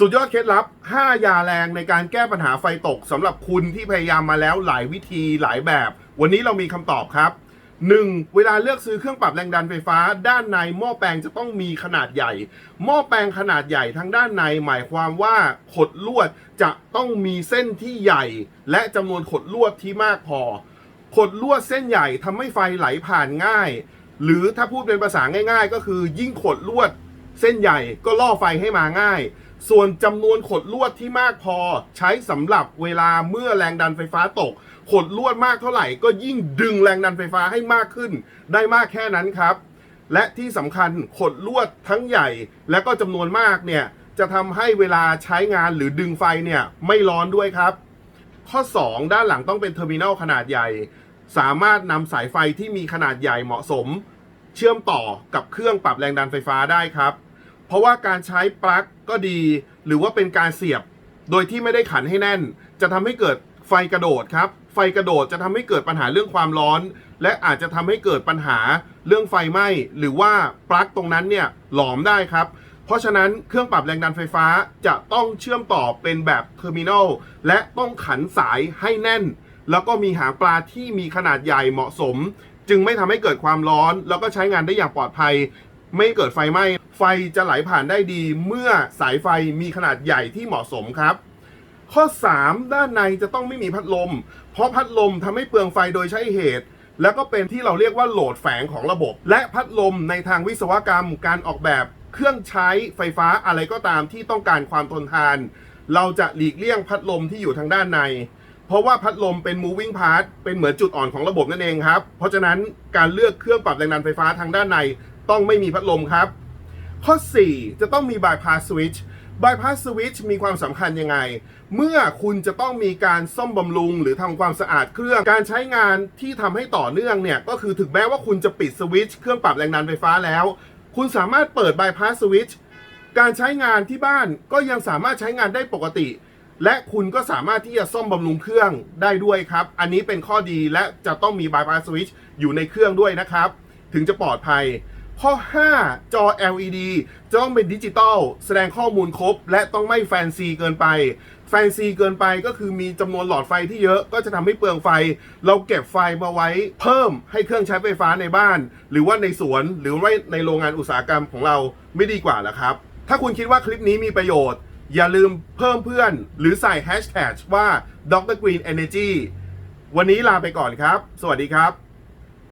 สุดยอดเคล็ดลับ 5 ยาแรงในการแก้ปัญหาไฟตกสำหรับคุณที่พยายามมาแล้วหลายวิธีหลายแบบ วันนี้เรามีคำตอบครับ 1. เวลาเลือกซื้อเครื่องปรับแรงดันไฟฟ้า ด้านในหม้อแปลงจะต้องมีขนาดใหญ่ หม้อแปลงขนาดใหญ่ทั้งด้านในหมายความว่าขดลวดจะต้องมีเส้นที่ใหญ่ และจำนวนขดลวดที่มากพอ ขดลวดเส้นใหญ่ทำให้ไฟไหลผ่านง่าย หรือถ้าพูดเป็นภาษาง่าย ๆ ก็คือยิ่งขดลวด เส้นใหญ่ก็ล่อไฟให้มาง่าย ส่วนจำนวนขดลวดที่มากพอใช้สำหรับเวลาเมื่อแรงดันไฟฟ้าตก ขดลวดมากเท่าไหร่ ก็ยิ่งดึงแรงดันไฟฟ้าให้มากขึ้น ได้มากแค่นั้นครับ และที่สำคัญขดลวดทั้งใหญ่ และก็จำนวนมากเนี่ยจะทำให้เวลาใช้งานหรือดึงไฟเนี่ยไม่ร้อนด้วยครับ ข้อ 2 ด้านหลังต้องเป็นเทอร์มินอลขนาดใหญ่ สามารถนำสายไฟที่มีขนาดใหญ่เหมาะสม เชื่อมต่อกับเครื่องปรับแรงดันไฟฟ้าได้ครับ เพราะว่าการใช้ปลั๊กก็ดี หรือว่าเป็นการเสียบ โดยที่ไม่ได้ขันให้แน่น จะทำให้เกิดไฟกระโดดครับ ไฟกระโดดจะทำให้เกิดปัญหาเรื่องความร้อน และอาจจะทำให้เกิดปัญหาเรื่องไฟไหม้ หรือว่าปลั๊กตรงนั้นเนี่ยหลอมได้ครับ เพราะฉะนั้นเครื่องปรับแรงดันไฟฟ้าจะต้องเชื่อมต่อเป็นแบบเทอร์มินอลและต้องขันสายให้แน่น แล้วก็มีหางปลาที่มีขนาดใหญ่เหมาะสม จึงไม่ทำให้เกิดความร้อน แล้วก็ใช้งานได้อย่างปลอดภัย ไม่เกิดไฟไหม้ ไฟจะไหลผ่านได้ดี เมื่อสายไฟมีขนาดใหญ่ที่เหมาะสมครับ ข้อ 3 ด้านในจะต้องไม่มีพัดลม เพราะพัดลมทำให้เปลืองไฟโดยใช้เหตุ แล้วก็เป็นที่เราเรียกว่าโหลดแฝงของระบบ และพัดลมในทางวิศวกรรม การออกแบบเครื่องใช้ไฟฟ้าอะไรก็ตามที่ต้องการความทนทาน เราจะหลีกเลี่ยงพัดลมที่อยู่ทางด้านใน เพราะว่าพัดลมเป็น moving part เป็นเหมือนจุดอ่อนของระบบนั่นเองครับ เพราะฉะนั้นการเลือกเครื่องปรับแรงดันไฟฟ้าทางด้านใน ต้องไม่มีพัดลมครับ ข้อ 4 จะต้องมี bypass switch bypass switch มีความสำคัญยังไง เมื่อคุณจะต้องมีการซ่อมบำรุง หรือทำความสะอาดเครื่อง การใช้งานที่ทำให้ต่อเนื่องเนี่ยก็คือถึงแม้ว่าคุณจะปิดสวิตช์เครื่องปรับแรงดันไฟฟ้าแล้ว คุณสามารถเปิด bypass switch การใช้งานที่บ้านก็ยังสามารถใช้งานได้ปกติ และคุณก็สามารถที่จะซ่อมบำรุงเครื่องได้ด้วยครับ อันนี้เป็นข้อดีและจะต้องมี bypass switch อยู่ในเครื่องด้วยนะครับ ถึงจะปลอดภัย ข้อ 5 จอ LED จะต้องเป็นดิจิตอลแสดงข้อมูลครบ และต้องไม่แฟนซีเกินไป แฟนซีเกินไปก็คือมีจำนวนหลอดไฟที่เยอะก็จะทำให้เปลืองไฟ เราเก็บไฟมาไว้เพิ่มให้เครื่องใช้ไฟฟ้าในบ้าน หรือว่าในสวนหรือว่าในโรงงานอุตสาหกรรมของเราไม่ดีกว่าหรอครับ ถ้าคุณคิดว่าคลิปนี้มีประโยชน์ อย่าลืมเพิ่มเพื่อน หรือใส่แฮชแท็กว่า Dr. Green Energy วันนี้ลาไปก่อนครับ สวัสดีครับ